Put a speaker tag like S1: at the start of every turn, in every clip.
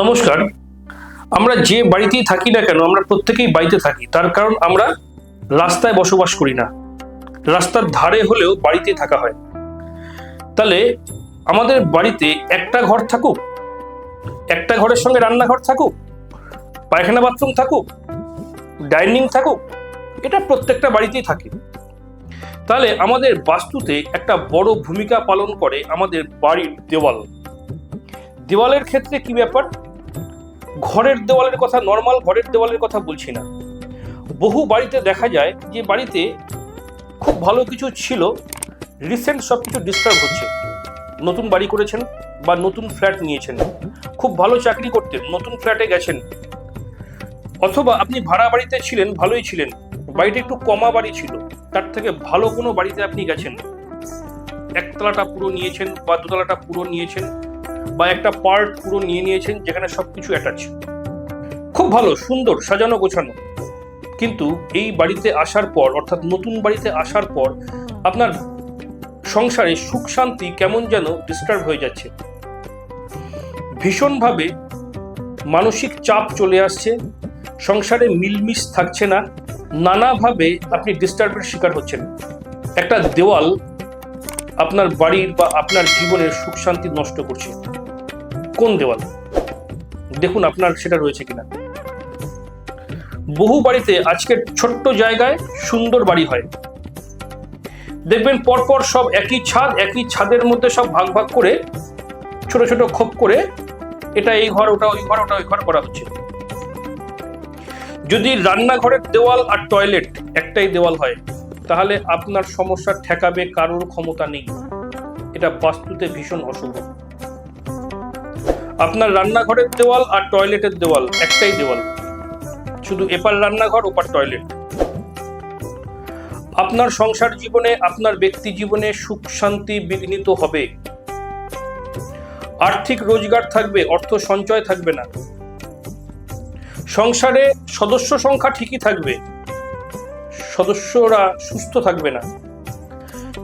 S1: নমস্কার। আমরা যে বাড়িতেই থাকি না কেন, আমরা প্রত্যেকেই বাড়িতে থাকি। তার কারণ আমরা রাস্তায় বসবাস করি না। রাস্তার ধারে হলেও বাড়িতে থাকা হয়। তাহলে আমাদের বাড়িতে একটা ঘর থাকুক, একটা ঘরের সঙ্গে রান্নাঘর থাকুক, পায়খানা বাথরুম থাকুক, ডাইনিং থাকুক, এটা প্রত্যেকটা বাড়িতেই থাকে। তাহলে আমাদের বাস্তুতে একটা বড় ভূমিকা পালন করে আমাদের বাড়ির দেওয়াল। দেওয়ালের ক্ষেত্রে কি ব্যাপার? ঘরের দেওয়ালের কথা নর্মাল ঘরের দেওয়ালের কথা বলছি না। বহু বাড়িতে দেখা যায় যে বাড়িতে খুব ভালো কিছু ছিল রিসেন্ট সব কিছু ডিস্টার্ব হচ্ছে। নতুন বাড়ি করেছেন বা নতুন ফ্ল্যাট নিয়েছেন। খুব ভালো চাকরি করতেন, নতুন ফ্ল্যাটে গেছেন। অথবা আপনি ভাড়া বাড়িতে ছিলেন, ভালোই ছিলেন। বাড়িটা একটু কমা বাড়ি ছিল, তার থেকে ভালো কোনো বাড়িতে আপনি গেছেন। একতলাটা পুরো নিয়েছেন বা দুতলাটা পুরো নিয়েছেন। বা একটা পার্ট পুরো নিয়ে নিয়েছেন যেখানে সবকিছু অ্যাটাচ খুব ভালো, সুন্দর, সাজানো গোছানো। কিন্তু এই বাড়িতে আসার পর, অর্থাৎ নতুন বাড়িতে আসার পর, আপনার সংসারে সুখ শান্তি কেমন যেন ডিস্টার্ব হয়ে যাচ্ছে। ভীষণভাবে মানসিক চাপ চলে আসছে, সংসারে মিলমিশ থাকছে না, নানাভাবে আপনি ডিস্টার্বের শিকার হচ্ছেন। একটা দেওয়াল আপনার বাড়ির বা আপনার জীবনের সুখ শান্তি নষ্ট করছে। কোন দেওয়াল? দেখুন আপনার সেটা রয়েছে কিনা। বহু বাড়িতে আজকের ছোট্ট জায়গায় সুন্দর বাড়ি হয়। দেখবেন পরপর সব একই ছাদ, একই ছাদের মধ্যে সব ভাগ ভাগ করে ছোট ছোট খোপ করে এটা এই ঘর, ওটা ওই ঘর, ওটা ওই ঘর করা হচ্ছে। যদি রান্নাঘরের দেওয়াল আর টয়লেট একটাই দেওয়াল হয়, তাহলে আপনার সমস্যা ঠেকাবে, কারোর ক্ষমতা নেই। এটা বাস্তুতে ভীষণ অশুভ। আপনার রান্নাঘরের দেওয়াল আর টয়লেটের দেওয়াল, একটাই দেওয়াল। শুধু এপার রান্নাঘর, ওপার টয়লেট। আপনার সংসার জীবনে, আপনার ব্যক্তি জীবনে সুখ, শান্তি বিঘ্নিত হবে। আর্থিক রোজগার থাকবে, অর্থ সঞ্চয় থাকবে না। সংসারে সদস্য সংখ্যা ঠিকই থাকবে। সদস্যরা সুস্থ থাকবে না।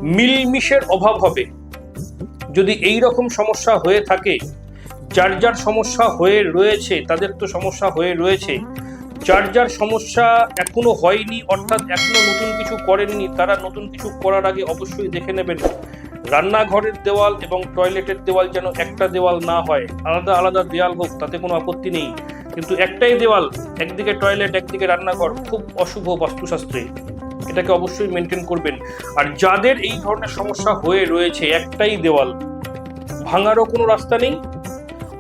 S1: মিলমিশের অভাব হবে। যদি এই রকম সমস্যা হয়ে থাকে যার যার সমস্যা হয়ে রয়েছে, তাদের তো সমস্যা হয়ে রয়েছে। যার যার সমস্যা এখনও হয়নি, অর্থাৎ এখনও নতুন কিছু করেননি, তারা নতুন কিছু করার আগে অবশ্যই দেখে নেবেন। রান্নাঘরের দেওয়াল এবং টয়লেটের দেওয়াল যেন একটা দেওয়াল না হয়, আলাদা আলাদা দেওয়াল হোক, তাতে কোনো আপত্তি নেই। কিন্তু একটাই দেওয়াল, একদিকে টয়লেট, একদিকে রান্নাঘর, খুব অশুভ বাস্তুশাস্ত্রে। এটাকে অবশ্যই মেনটেন করবেন। আর যাদের এই ধরনের সমস্যা হয়ে রয়েছে, একটাই দেওয়াল, ভাঙারও কোনো রাস্তা নেই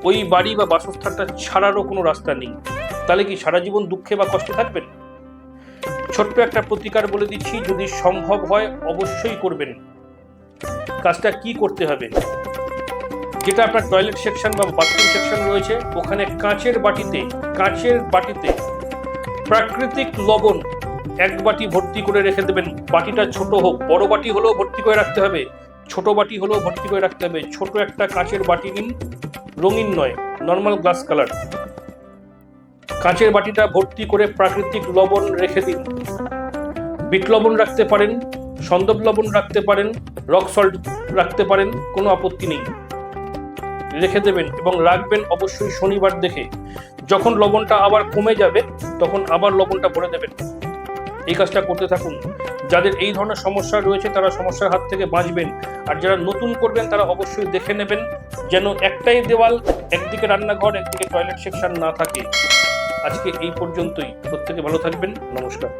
S1: ওই বাড়ি বা বাসস্থানটা ছাড়ারও কোনো রাস্তা নেই। তাহলে কি সারা জীবন দুঃখে বা কষ্টে থাকবেন? ছোট্ট একটা প্রতিকার বলে দিচ্ছি, যদি সম্ভব হয় অবশ্যই করবেন। কাজটা কি করতে হবে? যেটা আপনার টয়লেট সেকশন বা বাথরুম সেকশন রয়েছে, ওখানে কাঁচের বাটিতে কাঁচের বাটিতে প্রাকৃতিক লবণ এক বাটি ভর্তি করে রেখে দেবেন। বাটিটা ছোট হোক, বড় বাটি হলেও ভর্তি করে রাখতে হবে, ছোট বাটি হলেও ভর্তি করে রাখতে হবে। ছোট একটা কাঁচের বাটি নিন রঙিন নয় নর্মাল গ্লাস কালার কাঁচের বাটিটা ভর্তি করে প্রাকৃতিক লবণ রেখে দিন। বিট লবণ রাখতে পারেন, সন্দব লবণ রাখতে পারেন রক সল্ট রাখতে পারেন, কোনো আপত্তি নেই। রেখে দেবেন এবং রাখবেন অবশ্যই শনিবার দেখে। যখন লবণটা আবার কমে যাবে, তখন আবার লবণটা ভরে দেবেন। এই কাজটা করতে থাকুন। যাদের এই ধরনের সমস্যা রয়েছে, তারা সমস্যার হাত থেকে বাঁচবেন। আর যারা নতুন করবেন, তারা অবশ্যই দেখে নেবেন। যেন একটাই দেওয়াল, একদিকে রান্নাঘর, একদিকে টয়লেট সেকশন না থাকে। আজকে এই পর্যন্তই। প্রত্যেকে ভালো থাকবেন। নমস্কার।